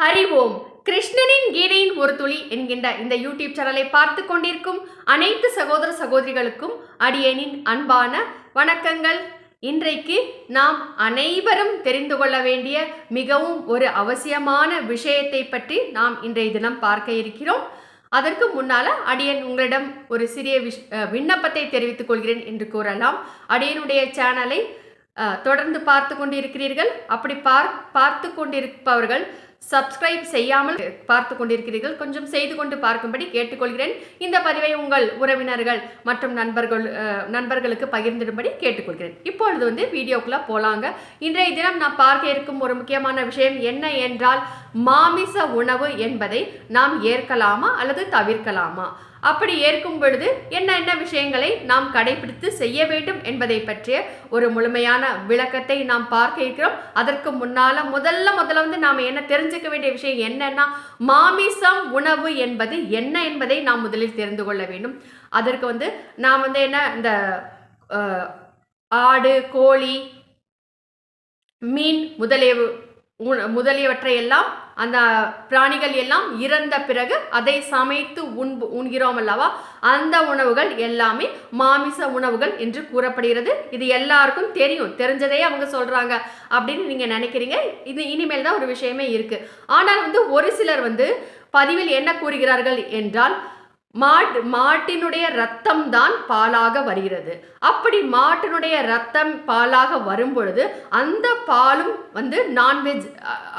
ஹரி ஓம் கிருஷ்ணனின் கீதையின் ஒரு துளி என்கின்ற இந்த யூடியூப் சேனலை பார்த்து கொண்டிருக்கும் அனைத்து சகோதர சகோதரிகளுக்கும் அடியனின் அன்பான வணக்கங்கள். இன்றைக்கு நாம் அனைவரும் தெரிந்து கொள்ள வேண்டிய மிகவும் ஒரு அவசியமான விஷயத்தை பற்றி நாம் இன்றைய தினம் பார்க்க இருக்கிறோம். அதற்கு முன்னால அடியன் உங்களிடம் ஒரு சிறிய விஷ் விண்ணப்பத்தை தெரிவித்துக் கொள்கிறேன் என்று கூறலாம். அடியனுடைய சேனலை தொடர்ந்து பார்த்து கொண்டிருக்கிறீர்கள். அப்படி பார் பார்த்து கொண்டிருப்பவர்கள் சப்ஸ்கிரைப் செய்யாமல் பார்த்து கொண்டிருக்கிறீர்கள். கொஞ்சம் செய்து கொண்டு பார்க்கும்படி கேட்டுக்கொள்கிறேன். இந்த பதிவை உங்கள் உறவினர்கள் மற்றும் நண்பர்கள் நண்பர்களுக்கு பகிர்ந்திடும்படி கேட்டுக்கொள்கிறேன். இப்பொழுது வந்து வீடியோக்குள்ளே போலாங்க. இன்றைய தினம் நான் பார்க்க இருக்கும் ஒரு முக்கியமான விஷயம் என்ன என்றால் மாமிச உணவு என்பதை நாம் ஏற்கலாமா அல்லது தவிர்க்கலாமா? அப்படி ஏற்கும் பொழுது என்ன என்ன விஷயங்களை நாம் கடைபிடித்து செய்ய வேண்டும் என்பதை பற்றிய ஒரு முழுமையான விளக்கத்தை நாம் பார்க்க இருக்கிறோம். அதற்கு முன்னால முதல்ல முதல்ல வந்து நாம் என்ன தெரிஞ்சுக்க வேண்டிய விஷயம் என்னன்னா மாமிசம் உணவு என்பது என்ன என்பதை நாம் முதலில் தெரிந்து கொள்ள வேண்டும். அதற்கு வந்து நாம் வந்து என்ன இந்த ஆடு கோழி மீன் முதலிய முதலியவற்றை எல்லாம் அந்த பிராணிகள் எல்லாம் இறந்த பிறகு அதை சமைத்து உண்பு உண்கிறோம் அல்லவா? அந்த உணவுகள் எல்லாமே மாமிச உணவுகள் என்று கூறப்படுகிறது. இது எல்லாருக்கும் தெரியும். தெரிஞ்சதே அவங்க சொல்றாங்க அப்படின்னு நீங்க நினைக்கிறீங்க. இது இனிமேல் தான் ஒரு விஷயமே இருக்கு. ஆனால் வந்து ஒரு சிலர் வந்து பதிவில் என்ன கூறுகிறார்கள் என்றால் மாட் மாட்டினுடைய ரத்தம் தான் பாலாக வருகிறது. அப்படி மாட்டினுடைய ரத்தம் பாலாக வரும் பொழுது அந்த பாலும் வந்து நான்வெஜ்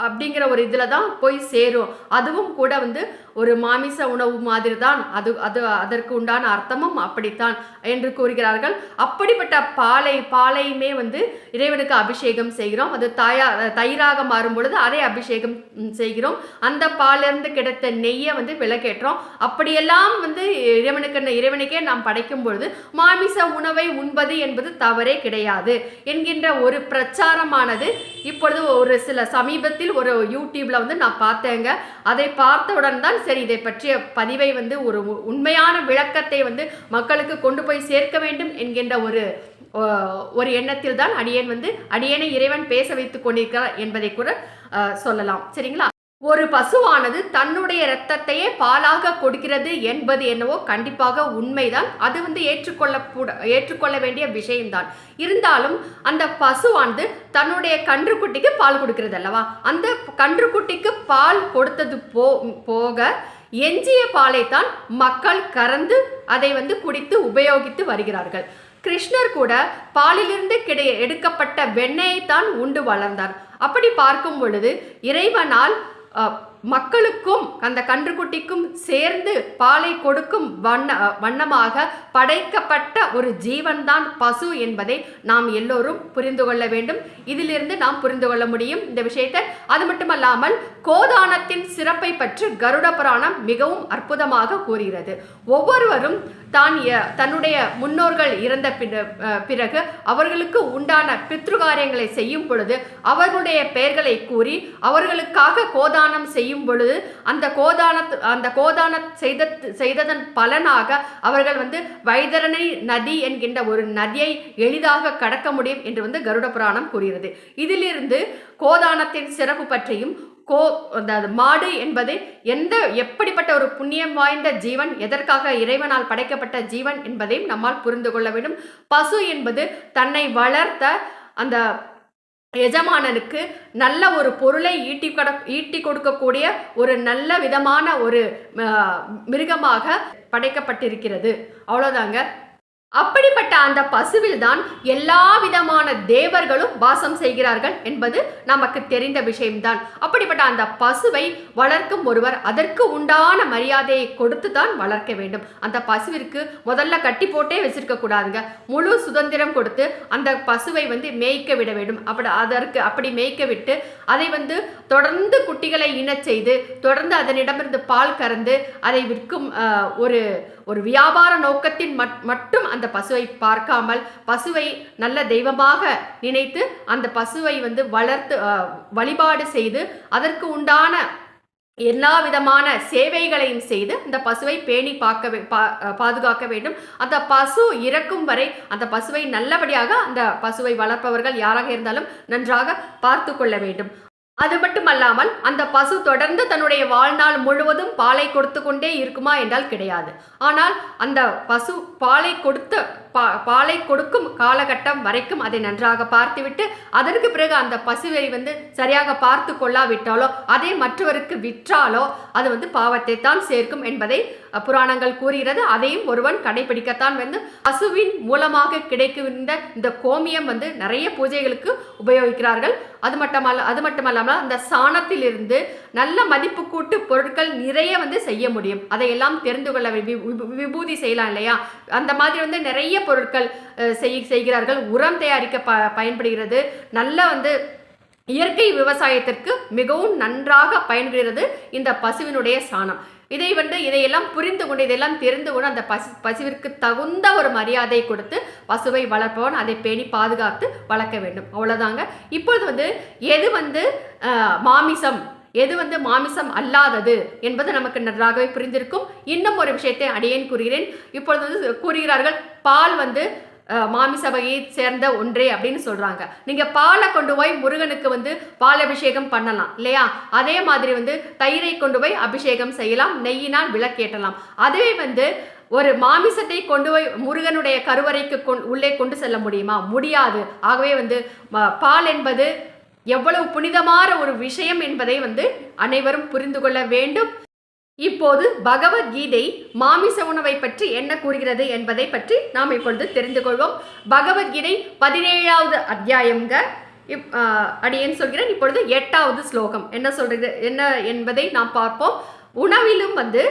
அப்படிங்கிற ஒரு இதில் தான் போய் சேரும். அதுவும் கூட வந்து ஒரு மாமிச உணவு மாதிரி தான் அது அது அதற்கு உண்டான அர்த்தமும் அப்படித்தான் என்று கூறுகிறார்கள். அப்படிப்பட்ட பாலை பாலையுமே வந்து இறைவனுக்கு அபிஷேகம் செய்கிறோம். அது தாயா தயிராக மாறும் பொழுது அதை அபிஷேகம் செய்கிறோம். அந்த பாலிருந்து கிடைத்த நெய்யை வந்து விளக்கேற்றோம். அப்படியெல்லாம் வந்து இறைவனுக்கு இறைவனுக்கே நாம் படைக்கும் பொழுது மாமிச உணவை உண்பது என்பது தவறே கிடையாது என்கின்ற ஒரு பிரச்சாரமானது இப்பொழுது ஒரு சில சமீபத்தில் ஒரு யூடியூப்ல வந்து நான் பார்த்தேங்க. அதை பார்த்தவுடன் தான் சரி இதை பற்றிய பதிவை வந்து ஒரு உண்மையான விளக்கத்தை வந்து மக்களுக்கு கொண்டு போய் சேர்க்க வேண்டும் என்கின்ற ஒரு ஒரு எண்ணத்தில் தான் அடியேன் வந்து அடியேனை இறைவன் பேச வைத்துக் கொண்டிருக்கிறார் என்பதை கூட சொல்லலாம். சரிங்களா? ஒரு பசுவானது தன்னுடைய இரத்தத்தையே பாலாக கொடுக்கிறது என்பது என்னவோ கண்டிப்பாக உண்மைதான். அது வந்து ஏற்றுக்கொள்ள ஏற்றுக்கொள்ள வேண்டிய விஷயம்தான். இருந்தாலும் அந்த பசுவானது தன்னுடைய கன்றுக்குட்டிக்கு பால் கொடுக்கிறது அல்லவா அந்த கன்றுக்குட்டிக்கு பால் கொடுத்தது போ போக எஞ்சிய பாலைத்தான் மக்கள் கறந்து அதை வந்து குடித்து உபயோகித்து வருகிறார்கள். கிருஷ்ணர் கூட பாலிலிருந்து கிடை எடுக்கப்பட்ட வெண்ணெயை தான் உண்டு வளர்ந்தார். அப்படி பார்க்கும் பொழுது இறைவனால் மக்களுக்கும் அந்த கன்றுக்குட்டிக்கும் சேர்ந்து பாலை கொடுக்கும் வண்ண வண்ணமாக படைக்கப்பட்ட ஒரு ஜீவன்தான் பசு என்பதை நாம் எல்லோரும் புரிந்து கொள்ள வேண்டும். இதிலிருந்து நாம் புரிந்து கொள்ள முடியும் இந்த விஷயத்தை. அது மட்டுமல்லாமல் கோதானத்தின் சிறப்பை பற்றி கருட புராணம் மிகவும் அற்புதமாக கூறுகிறது. ஒவ்வொருவரும் தான் தன்னுடைய முன்னோர்கள் இறந்த பிற- பிறகு அவர்களுக்கு உண்டான பித்ருகாரியங்களை செய்யும் பொழுது அவர்களுடைய பெயர்களை கூறி அவர்களுக்காக கோதானம் செய்யும் பொழுது அந்த கோதான அந்த கோதான செய்த செய்ததன் பலனாக அவர்கள் வந்து வைதரணி நதி என்கின்ற ஒரு நதியை எளிதாக கடக்க முடியும் என்று வந்து கருட புராணம் கூறுகிறது. இதிலிருந்து கோதானத்தின் சிறப்பு பற்றியும் கோ அந்த மாடு என்பது எந்த எப்படிப்பட்ட ஒரு புண்ணியம் வாய்ந்த ஜீவன் எதற்காக இறைவனால் படைக்கப்பட்ட ஜீவன் என்பதையும் நம்மால் புரிந்து கொள்ள வேண்டும். பசு என்பது தன்னை வளர்த்த அந்த எஜமானனுக்கு நல்ல ஒரு பொருளை ஈட்டி கட ஈட்டி கொடுக்கக்கூடிய ஒரு நல்ல விதமான ஒரு மிருகமாக படைக்கப்பட்டிருக்கிறது. அவ்வளோதாங்க அப்படிப்பட்ட அந்த பசுவில் தான் எல்லா விதமான தேவர்களும் வாசம் செய்கிறார்கள் என்பது நமக்கு தெரிந்த விஷயம்தான். அப்படிப்பட்ட அந்த பசுவை வளர்க்கும் ஒருவர் அதற்கு உண்டான மரியாதையை கொடுத்து தான் வளர்க்க வேண்டும். அந்த பசுவிற்கு முதல்ல கட்டி போட்டே வச்சிருக்க கூடாதுங்க. முழு சுதந்திரம் கொடுத்து அந்த பசுவை வந்து மேய்க்க விட வேண்டும். அப்படி அதற்கு அப்படி மேய்க்க விட்டு அதை வந்து தொடர்ந்து குட்டிகளை இனச் செய்து தொடர்ந்து அதனிடமிருந்து பால் கறந்து அதை விற்கும் ஒரு ஒரு வியாபார நோக்கத்தின் மட்- மட்டும் அந்த பசுவை பார்க்காமல் பசுவை நல்ல தெய்வமாக நினைத்து அந்த பசுவை வந்து வளர்த்து வழிபாடு செய்து அதற்கு உண்டான எல்லா விதமான சேவைகளையும் செய்து அந்த பசுவை பேணி பார்க்க பா- பாதுகாக்க வேண்டும். அந்த பசு இறக்கும் வரை அந்த பசுவை நல்லபடியாக அந்த பசுவை வளர்ப்பவர்கள் யாராக இருந்தாலும் நன்றாக பார்த்து கொள்ள வேண்டும். அது மட்டுமல்லாமல் அந்த பசு தொடர்ந்து தன்னுடைய வாழ்நாள் முழுவதும் பாலை கொடுத்து கொண்டே இருக்குமா என்றால் கிடையாது. ஆனால் அந்த பசு பாலை கொடுத்த பா பாலை கொடுக்கும் காலகட்டம் வரைக்கும் அதை நன்றாக பார்த்துவிட்டு அதற்கு பிறகு அந்த பசுவை வந்து சரியாக பார்த்து கொள்ளாவிட்டாலோ அதை மற்றவருக்கு விற்றாலோ அது வந்து பாவத்தை தான் சேர்க்கும் என்பதை புராணங்கள் கூறுகிறது. அதையும் ஒருவன் கடைபிடிக்கத்தான் வந்து பசுவின் மூலமாக கிடைக்கின்ற இந்த கோமியம் வந்து நிறைய பூஜைகளுக்கு உபயோகிக்கிறார்கள். அது மட்டுமல்ல அது மட்டுமல்லாமல் அந்த சாணத்திலிருந்து நல்ல மதிப்பு கூட்டு பொருட்கள் நிறைய வந்து செய்ய முடியும். அதையெல்லாம் தெரிந்து கொள்ள விபூதி செய்யலாம் இல்லையா? அந்த மாதிரி வந்து நிறைய பொருட்கள் செய் செய்கிறார்கள். உரம் தயாரிக்க ப பயன்படுகிறது. நல்ல வந்து இயற்கை விவசாயத்திற்கு மிகவும் நன்றாக பயன்படுகிறது இந்த பசுவினுடைய சாணம். இதை வந்து இதையெல்லாம் புரிந்து கொண்டு இதையெல்லாம் தெரிந்து கொண்டு அந்த பசு பசுவிற்கு தகுந்த ஒரு மரியாதை கொடுத்து பசுவை வளர்ப்பவன் அதை பேணி பாதுகாத்து வளர்க்க வேண்டும். அவ்வளோதாங்க இப்பொழுது வந்து எது வந்து மாமிசம் எது வந்து மாமிசம் அல்லாதது என்பது நமக்கு நன்றாகவே புரிந்திருக்கும். இன்னும் ஒரு விஷயத்தை அடியேன் கூறுகிறேன். இப்பொழுது வந்து கூறுகிறார்கள் பால் வந்து மாமிச வகையை சேர்ந்த ஒன்றே அப்படின்னு சொல்றாங்க. நீங்க பாலை கொண்டு போய் முருகனுக்கு வந்து பால் அபிஷேகம் பண்ணலாம் இல்லையா? அதே மாதிரி வந்து தயிரை கொண்டு போய் அபிஷேகம் செய்யலாம் நெய்யினால் விளக்கேற்றலாம். அதுவே வந்து ஒரு மாமிசத்தை கொண்டு போய் முருகனுடைய கருவறைக்கு கொண் உள்ளே கொண்டு செல்ல முடியுமா? முடியாது. ஆகவே வந்து ம- பால் என்பது எவ்வளவு புனிதமான ஒரு விஷயம் என்பதை வந்து அனைவரும் புரிந்து கொள்ள வேண்டும். இப்போது பகவத்கீதை மாமிச உணவை பற்றி என்ன கூறுகிறது என்பதை பற்றி நாம் இப்பொழுது தெரிந்து கொள்வோம். பகவத்கீதை பதினேழாவது அத்தியாயம்ங்க. இப் அடியேன் சொல்கிறேன். இப்பொழுது எட்டாவது ஸ்லோகம். என்ன சொல்றது என்ன என்பதை நாம் பார்ப்போம். உணவிலும் வந்து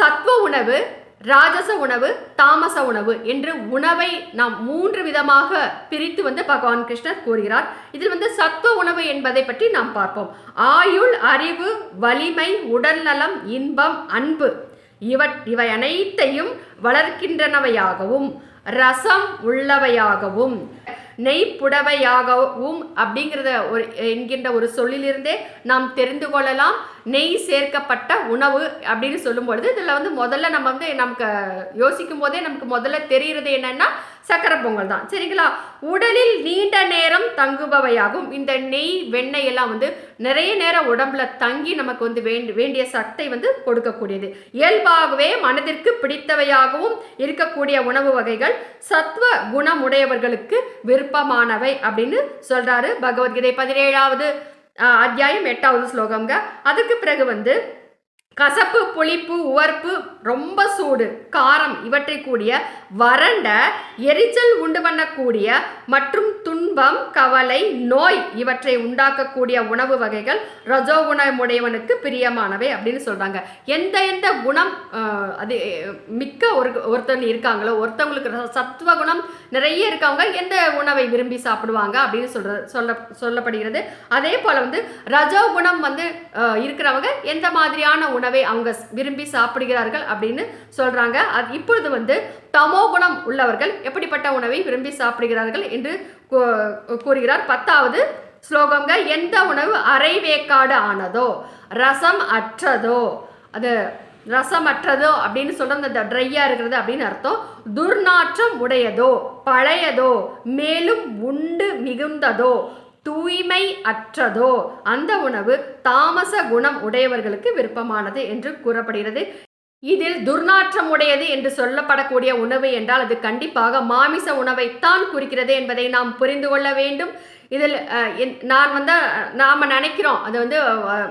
சத்வ உணவு ராஜச உணவு தாமச உணவு என்று உணவை நாம் மூன்று விதமாக பிரித்து வந்து பகவான் கிருஷ்ணர் கூறுகிறார். இதில் வந்து சத்துவ உணவு என்பதை பற்றி நாம் பார்ப்போம். ஆயுள் அறிவு வலிமை உடல்நலம் இன்பம் அன்பு. இவ இவை அனைத்தையும் வளர்க்கின்றனவையாகவும் ரசம் உள்ளவையாகவும் நெய்ப்புடவையாகவும் அப்படிங்கிறத ஒரு என்கின்ற ஒரு சொல்லிலிருந்தே நாம் தெரிந்து கொள்ளலாம். நெய் சேர்க்கப்பட்ட உணவு அப்படின்னு சொல்லும் பொழுது இதில் வந்து முதல்ல நம்ம வந்து நமக்கு யோசிக்கும் போதே நமக்கு முதல்ல தெரிகிறது என்னன்னா சக்கரை பொங்கல் தான். சரிங்களா? உடலில் நீண்ட நேரம் தங்குபவையாகும். இந்த நெய் வெண்ணெய் எல்லாம் வந்து நிறைய நேரம் உடம்புல தங்கி நமக்கு வந்து வேண்டி வேண்டிய சக்தை வந்து கொடுக்கக்கூடியது. இயல்பாகவே மனதிற்கு பிடித்தவையாகவும் இருக்கக்கூடிய உணவு வகைகள் சத்துவ குணமுடையவர்களுக்கு விருப்பமானவை அப்படின்னு சொல்றாரு பகவத்கீதை பதினேழாவது அத்தியாயம் எட்டாவது ஸ்லோகம்ங்க. அதுக்கு பிறகு வந்து கசப்பு புளிப்பு உவர்ப்பு ரொம்ப சூடு காரம் இவற்றை கூடிய வறண்ட எரிச்சல் உண்டு பண்ணக்கூடிய மற்றும் துன்பம் கவலை நோய் இவற்றை உண்டாக்கக்கூடிய உணவு வகைகள் ரஜோ குணமுடையவனுக்கு பிரியமானவை அப்படின்னு சொல்றாங்க. எந்த எந்த குணம் அது மிக்க ஒரு ஒருத்தன் இருக்காங்களோ ஒருத்தவங்களுக்கு சத்துவ குணம் நிறைய இருக்கவங்க எந்த உணவை விரும்பி சாப்பிடுவாங்க அப்படின்னு சொல்ற சொல்ல சொல்லப்படுகிறது. அதே போல் வந்து ரஜோ குணம் வந்து இருக்கிறவங்க எந்த மாதிரியான உணவை அவங்க விரும்பி சாப்பிடுகிறார்கள் அப்படின்னு சொல்றாங்க. அது இப்பொழுது வந்து தமோ குணம் உள்ளவர்கள் எப்படிப்பட்ட உணவை விரும்பி சாப்பிடுகிறார்கள் என்று கூறுகிறார். பத்தாவது ஸ்லோகங்க எந்த உணவு அரை வேக்காடு ஆனதோ ரசம் அற்றதோ அது ரசமற்றதோ அப்படின்னு சொல்றது அந்த ட்ரையாக இருக்கிறது அப்படின்னு அர்த்தம். துர்நாற்றம் உடையதோ பழையதோ மேலும் உண்டு மிகுந்ததோ தூய்மை அற்றதோ அந்த உணவு தாமச குணம் உடையவர்களுக்கு விருப்பமானது என்று கூறப்படுகிறது. இதில் துர்நாற்றம் உடையது என்று சொல்லப்படக்கூடிய உணவு என்றால் அது கண்டிப்பாக மாமிச உணவைத்தான் குறிக்கிறது என்பதை நாம் புரிந்து கொள்ள வேண்டும். இதில் என்- நான் வந்து நாம் நினைக்கிறோம். அது வந்து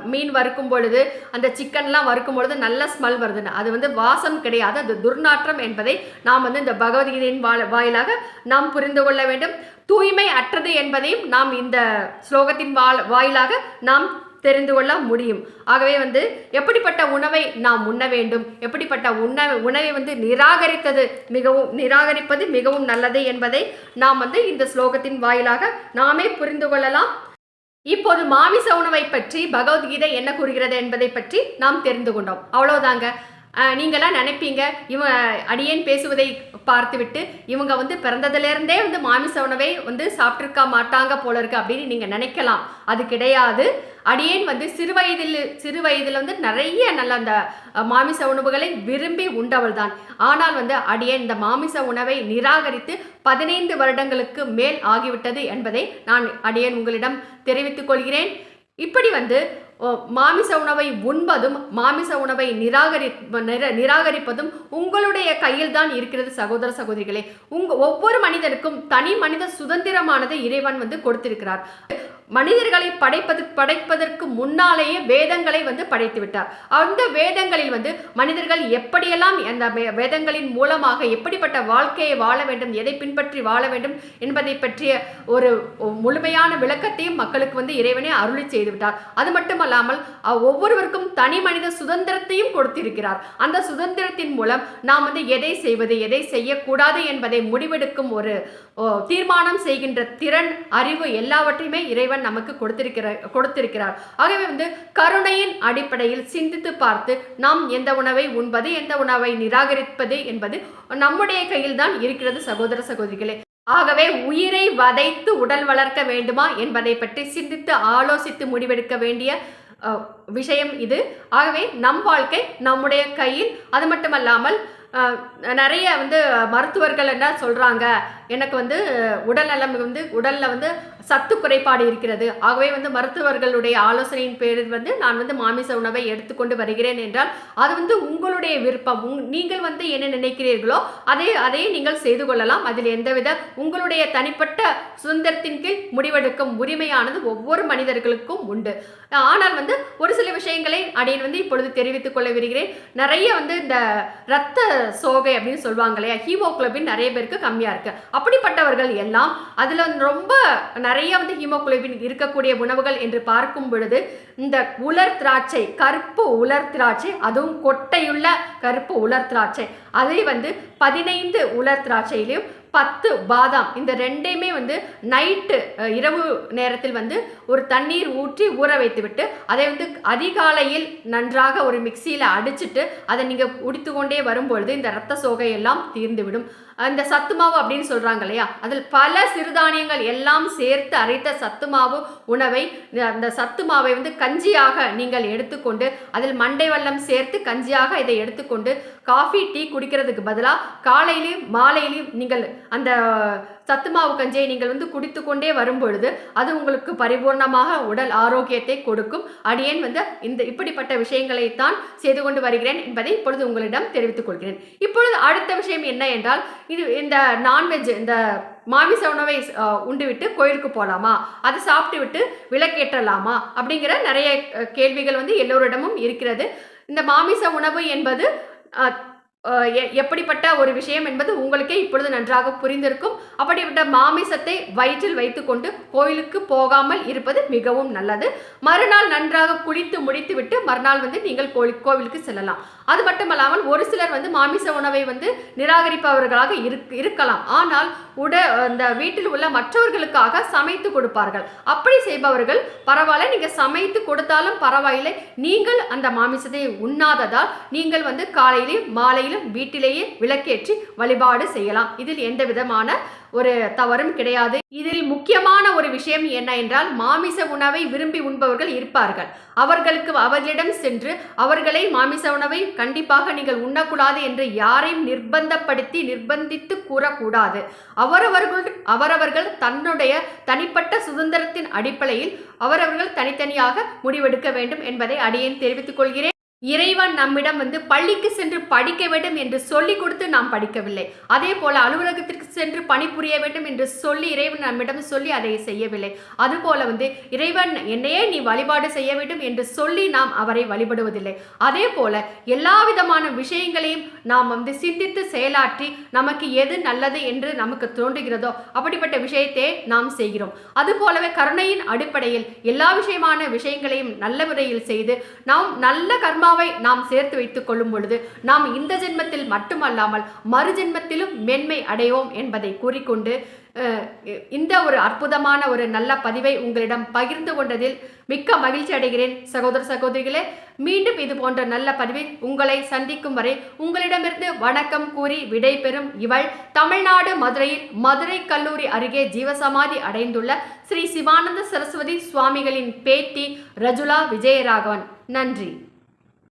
மீன் வறுக்கும் பொழுது அந்த சிக்கன்லாம் வறுக்கும் பொழுது நல்ல ஸ்மெல் வருதுன்னு. அது வந்து வாசம் கிடையாது. அது துர்நாற்றம் என்பதை நாம் வந்து இந்த பகவத்கீதையின் வா- வாயிலாக நாம் புரிந்து கொள்ள வேண்டும். தூய்மை அற்றது என்பதையும் நாம் இந்த ஸ்லோகத்தின் வாயிலாக நாம் தெரிந்து கொள்ள முடியும். ஆகவே வந்து எப்படிப்பட்ட உணவை நாம் உண்ண வேண்டும்? எப்படிப்பட்ட உண உணவை வந்து நிராகரித்தது மிகவும் நிராகரிப்பது மிகவும் நல்லது என்பதை நாம் வந்து இந்த ஸ்லோகத்தின் வாயிலாக நாமே புரிந்து கொள்ளலாம். இப்போது மாமிச உணவை பற்றி பகவத்கீதை என்ன கூறுகிறது என்பதை பற்றி நாம் தெரிந்து கொண்டோம். அவ்வளவுதாங்க. நீங்களாம் நினைப்பீங்க. இவன் அடியேன் பேசுவதை பார்த்துவிட்டு இவங்க வந்து பிறந்ததுலேருந்தே வந்து மாமிச உணவை வந்து சாப்பிட்ருக்க மாட்டாங்க போல இருக்கு அப்படின்னு நீங்கள் நினைக்கலாம். அது கிடையாது. அடியேன் வந்து சிறு வயதில் சிறு வயதில் வந்து நிறைய நல்ல அந்த மாமிச உணவுகளை விரும்பி உண்டவள் தான். ஆனால் வந்து அடியேன் இந்த மாமிச உணவை நிராகரித்து பதினைந்து வருடங்களுக்கு மேல் ஆகிவிட்டது என்பதை நான் அடியேன் உங்களிடம் தெரிவித்துக் கொள்கிறேன். இப்படி வந்து மாமிச உணவை உண்பதும் மாமிச உணவை நிராகரி நிர- நிராகரிப்பதும் உங்களுடைய கையில் தான் இருக்கிறது சகோதர சகோதரிகளே. உங்க ஒவ்வொரு மனிதனுக்கும் தனி மனித சுதந்திரமானதை இறைவன் வந்து கொடுத்திருக்கிறார். மனிதர்களை படைப்பது படைப்பதற்கு முன்னாலேயே வேதங்களை வந்து படைத்து விட்டார் அந்த வேதங்களில் வந்து மனிதர்கள் எப்படியெல்லாம் அந்த வே- வேதங்களின் மூலமாக எப்படிப்பட்ட வாழ்க்கையை வாழ வேண்டும் எதை பின்பற்றி வாழ வேண்டும் என்பதை பற்றிய ஒரு முழுமையான விளக்கத்தையும் மக்களுக்கு வந்து இறைவனே அருளி செய்து விட்டார் அது மட்டுமல்லாமல் ஒவ்வொருவருக்கும் தனி மனித சுதந்திரத்தையும் கொடுத்திருக்கிறார். அந்த சுதந்திரத்தின் மூலம் நாம் வந்து எதை செய்வது எதை செய்யக்கூடாது என்பதை முடிவெடுக்கும் ஒரு ஓ, தீர்மானம் செய்கின்ற திறன் அறிவு எல்லாவற்றையுமே இறைவன் நமக்கு கொடுத்திருக்கிற கொடுத்திருக்கிறார். ஆகவே வந்து கருணையின் அடிப்படையில் சிந்தித்து பார்த்து நாம் எந்த உணவை உண்பது எந்த உணவை நிராகரிப்பது என்பது நம்முடைய கையில் தான் இருக்கிறது சகோதர சகோதரிகளே. ஆகவே உயிரை வதைத்து உடல் வளர்க்க வேண்டுமா என்பதை பற்றி சிந்தித்து ஆலோசித்து முடிவெடுக்க வேண்டிய விஷயம் இது. ஆகவே நம் வாழ்க்கை நம்முடைய கையில் அது மட்டுமல்லாமல் நிறைய வந்து மருத்துவர்கள் என்ன சொல்றாங்க எனக்கு வந்து உடல்நலம் வந்து உடலில் வந்து சத்து குறைபாடு இருக்கிறது. ஆகவே வந்து மருத்துவர்களுடைய ஆலோசனையின் பேரில் வந்து நான் வந்து மாமிச உணவை எடுத்துக்கொண்டு வருகிறேன் என்றால் அது வந்து உங்களுடைய விருப்பம். உங் நீங்கள் வந்து என்ன நினைக்கிறீர்களோ அதே அதையே நீங்கள் செய்து கொள்ளலாம். அதில் எந்தவித உங்களுடைய தனிப்பட்ட சுதந்திரத்தின் கீழ் முடிவெடுக்கும் உரிமையானது ஒவ்வொரு மனிதர்களுக்கும் உண்டு. ஆனால் வந்து ஒரு சில விஷயங்களை அடையின் வந்து இப்பொழுது தெரிவித்துக் கொள்ள விருகிறேன். நிறைய வந்து இந்த இரத்த சோகை அப்படின்னு சொல்லுவாங்க இல்லையா? ஹீமோக்ளோபின் நிறைய பேருக்கு கம்மியாக இருக்குது அப்படிப்பட்டவர்கள் எல்லாம் அதில் ரொம்ப நிறைய வந்து ஹீமோகுளோபின் இருக்கக்கூடிய உணவுகள் என்று பார்க்கும் பொழுது இந்த உலர் திராட்சை கருப்பு உலர் திராட்சை அதுவும் கொட்டையுள்ள கருப்பு உலர் திராட்சை அதை வந்து பதினைந்து உலர் திராட்சையிலையும் பத்து பாதாம். இந்த ரெண்டையுமே வந்து நைட்டு இரவு நேரத்தில் வந்து ஒரு தண்ணீர் ஊற்றி ஊற வைத்துவிட்டு அதை வந்து அதிகாலையில் நன்றாக ஒரு மிக்சியில் அடிச்சிட்டு அதை நீங்கள் குடித்து கொண்டே வரும்பொழுது இந்த இரத்த சோகையெல்லாம் தீர்ந்துவிடும். அந்த சத்து மாவு அப்படின்னு சொல்றாங்க இல்லையா? அதில் பல சிறுதானியங்கள் எல்லாம் சேர்த்து அரைத்த சத்து மாவு உணவை அந்த சத்து மாவை வந்து கஞ்சியாக நீங்கள் எடுத்துக்கொண்டு அதில் மண்டை வெல்லம் சேர்த்து கஞ்சியாக இதை எடுத்துக்கொண்டு காஃபி டீ குடிக்கிறதுக்கு பதிலாக காலையிலையும் மாலையிலையும் நீங்கள் அந்த சத்து மாவு கஞ்சியை நீங்கள் வந்து குடித்து கொண்டே வரும்பொழுது அது உங்களுக்கு பரிபூர்ணமாக உடல் ஆரோக்கியத்தை கொடுக்கும். அடியேன் வந்து இந்த இப்படிப்பட்ட விஷயங்களை தான் செய்து கொண்டு வருகிறேன் என்பதை இப்பொழுது உங்களிடம் தெரிவித்துக் கொள்கிறேன். இப்பொழுது அடுத்த விஷயம் என்ன என்றால் இது இந்த நான்வெஜ் இந்த மாமிச உணவை உண்டுவிட்டு கோயிலுக்கு போகலாமா அதை சாப்பிட்டு விட்டு விளக்கேற்றலாமா? அப்படிங்கிற நிறைய கேள்விகள் வந்து எல்லோரிடமும் இருக்கிறது. இந்த மாமிச உணவு என்பது எ- எப்படிப்பட்ட ஒரு விஷயம் என்பது உங்களுக்கே இப்பொழுது நன்றாக புரிந்திருக்கும். அப்படிப்பட்ட மாமிசத்தை வயிற்றில் வைத்துக்கொண்டு கோயிலுக்கு போகாமல் இருப்பது மிகவும் நல்லது. மறுநாள் நன்றாக குளித்து முடித்துவிட்டு மறுநாள் வந்து நீங்கள் கோயில் கோவிலுக்கு செல்லலாம். அது மட்டுமல்லாமல் ஒரு சிலர் வந்து மாமிச உணவை வந்து நிராகரிப்பவர்களாக இருக் இருக்கலாம். ஆனால் உட அந்த வீட்டில் உள்ள மற்றவர்களுக்காக சமைத்து கொடுப்பார்கள். அப்படி செய்பவர்கள் பரவாயில்ல நீங்கள் சமைத்து கொடுத்தாலும் பரவாயில்லை. நீங்கள் அந்த மாமிசத்தை உண்ணாததால் நீங்கள் வந்து காலையிலும் வீட்டிலேயே விளக்கேற்றி வழிபாடு செய்யலாம். இதில் எந்த விதமான ஒரு தவறும் கிடையாது. இதில் முக்கியமான ஒரு விஷயம் என்ன என்றால் மாமிச உணவை விரும்பி உண்பவர்கள் இருப்பார்கள். அவர்களுக்கு அவர்களிடம் சென்று அவர்களை மாமிச உணவை கண்டிப்பாக நீங்கள் உண்ணக்கூடாது என்று யாரையும் நிர்பந்தப்படுத்தி நிர்பந்தித்து கூறக்கூடாது. அவரவர்கள் அவரவர்கள் தன்னுடைய தனிப்பட்ட சுதந்திரத்தின் அடிப்படையில் அவரவர்கள் தனித்தனியாக முடிவெடுக்க வேண்டும் என்பதை அடியேன் தெரிவித்துக் கொள்கிறேன். இறைவன் நம்மிடம் வந்து பள்ளிக்கு சென்று படிக்க வேண்டும் என்று சொல்லி கொடுத்து நாம் படிக்கவில்லை. அதே போல அலுவலகத்திற்கு சென்று பணிபுரிய வேண்டும் என்று சொல்லி இறைவன் நம்மிடம் சொல்லி அதை செய்யவில்லை. அதுபோல வந்து இறைவன் என்னையே நீ வழிபாடு செய்ய வேண்டும் என்று சொல்லி நாம் அவரை வழிபடுவதில்லை. அதே போல எல்லா விதமான விஷயங்களையும் நாம் வந்து சிந்தித்து செயலாற்றி நமக்கு எது நல்லது என்று நமக்கு தோன்றுகிறதோ அப்படிப்பட்ட விஷயத்தை நாம் செய்கிறோம். அது போலவே கருணையின் அடிப்படையில் எல்லா விஷயமான விஷயங்களையும் நல்ல முறையில் செய்து நாம் நல்ல கர்மாவை நாம் சேர்த்து வைத்துக் கொள்ளும் பொழுது நாம் இந்த ஜென்மத்தில் மட்டுமல்லாமல் மறு ஜென்மத்திலும் மேன்மை அடைவோம் என்பதை கூறிக்கொண்டு இந்த ஒரு அற்புதமான ஒரு நல்ல பதிவை உங்களிடம் பகிர்ந்து கொண்டதில் மிக்க மகிழ்ச்சி அடைகிறேன். சகோதர சகோதரிகளே மீண்டும் இது போன்ற நல்ல பதிவை உங்களை சந்திக்கும் வரை உங்களிடமிருந்து வணக்கம் கூறி விடைபெறும் இவள் தமிழ்நாடு மதுரையில் மதுரை கல்லூரி அருகே ஜீவசமாதி அடைந்துள்ள ஸ்ரீ சிவானந்த சரஸ்வதி சுவாமிகளின் பேட்டி ரஜுலா விஜயராகவன். நன்றி.